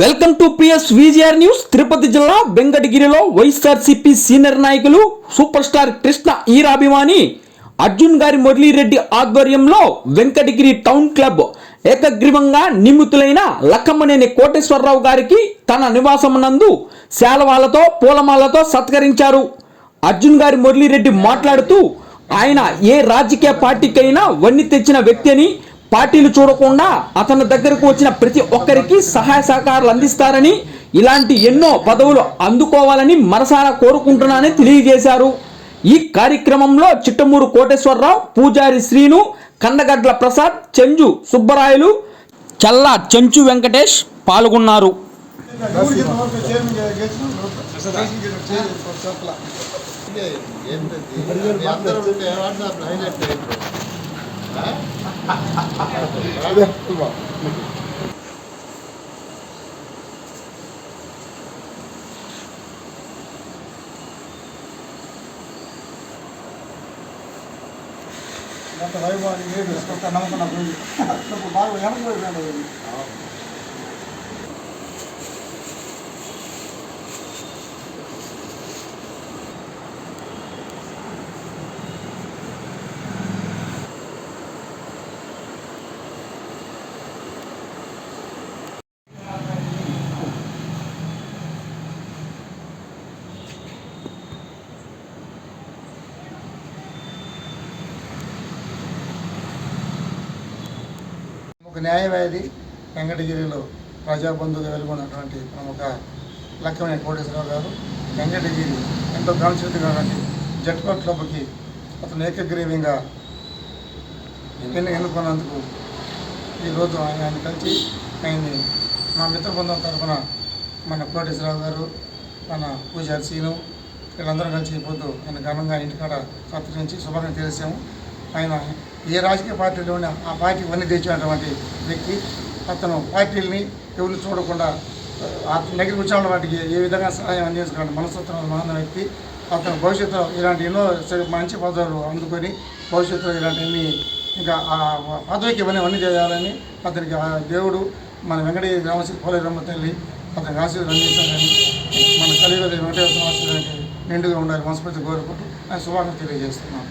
Welcome to PS VGR news. Tirupati జిల్లా వెంకటగిరిలో YSRCP senior నాయకులు సూపర్ స్టార్ కృష్ణ ఈరాభిమాని అర్జున్ గారి మురళీరెడ్డి ఆధ్వర్యంలో వెంకటగిరి టౌన్ క్లబ్ ఏకగ్రీవంగా నియమితులైన లక్కమ్మనేని కోటేశ్వరరావు గారికి తన నివాసమునందు శాలవాలతో పూలమాలతో సత్కరించారు. అర్జున్ గారి మురళీరెడ్డి మాట్లాడుతూ ఆయన ఏ రాజకీయ పార్టీకైనా వన్ని తెచ్చిన వ్యక్తి అని పార్టీలు చూడకుండా అతని దగ్గరకు వచ్చిన ప్రతి ఒక్కరికి సహాయ సహకారాలు అందిస్తారని ఇలాంటి ఎన్నో పదవులు అందుకోవాలని మనసారా కోరుకుంటున్నానని తెలియజేశారు ఈ కార్యక్రమంలో చిట్టమూరు కోటేశ్వరరావు పూజారి శ్రీను కందగడ్ల ప్రసాద్ చెంజు సుబ్బరాయలు చల్లా చెంచు వెంకటేష్ పాల్గొన్నారు ఎంత மற்ற வழிபாடு ஏது நமக்கு நான் போய் பாருங்க எனக்கு போய் வேண்டாம் ఒక న్యాయవాది వెంకటగిరిలో ప్రజాబంధుగా వెలుగొన్నటువంటి ప్రముఖ లక్కమైన కోటేశ్వరరావు గారు. వెంకటగిరి ఎంతో ప్రాముఖ్యతమైనటువంటి జట్కో క్లబ్కి అతను ఏకగ్రీవంగా ఎన్ని ఎన్నుకున్నందుకు ఈరోజు ఆయన ఆయన కలిసి ఆయన్ని మా మిత్ర బృందం తరఫున మన కోటేశ్వరరావు గారు మన పూజారి సీను వీళ్ళందరం కలిసి ఈ పొద్దు ఆయన ఘనంగా ఇంటికాడ సత్కరించి శుభంగా తెలిసాము ఆయన ఏ రాజకీయ పార్టీలో ఉన్నా ఆ పార్టీ వన్నీ తెచ్చినటువంటి వ్యక్తి అతను పార్టీలని ఎవరిని చూడకుండా ఆ కూర్చోవడం వాటికి ఏ విధంగా సహాయం అందించగలడు మనస్తత్వం మహాన వ్యక్తి అతను భవిష్యత్తులో ఇలాంటి ఎన్నో మంచి పదవులు అందుకొని భవిష్యత్తులో ఇలాంటివన్నీ ఇంకా ఆ పదవికి ఇవన్నీ వన్నీ చేయాలని అతనికి ఆ దేవుడు మన వెంకటగిరి గ్రామశ్రీ పోలేరమ్మ తల్లి అతనికి ఆశీర్వాదం అందించాలని మన కలియుగ వెంకటేశ్వర ఆశీర్వాదానికి నిండుగా ఉండాలి మనస్ఫూర్తి కోరుకుంటూ ఆయన శుభాకాంక్షలు తెలియజేస్తున్నాను.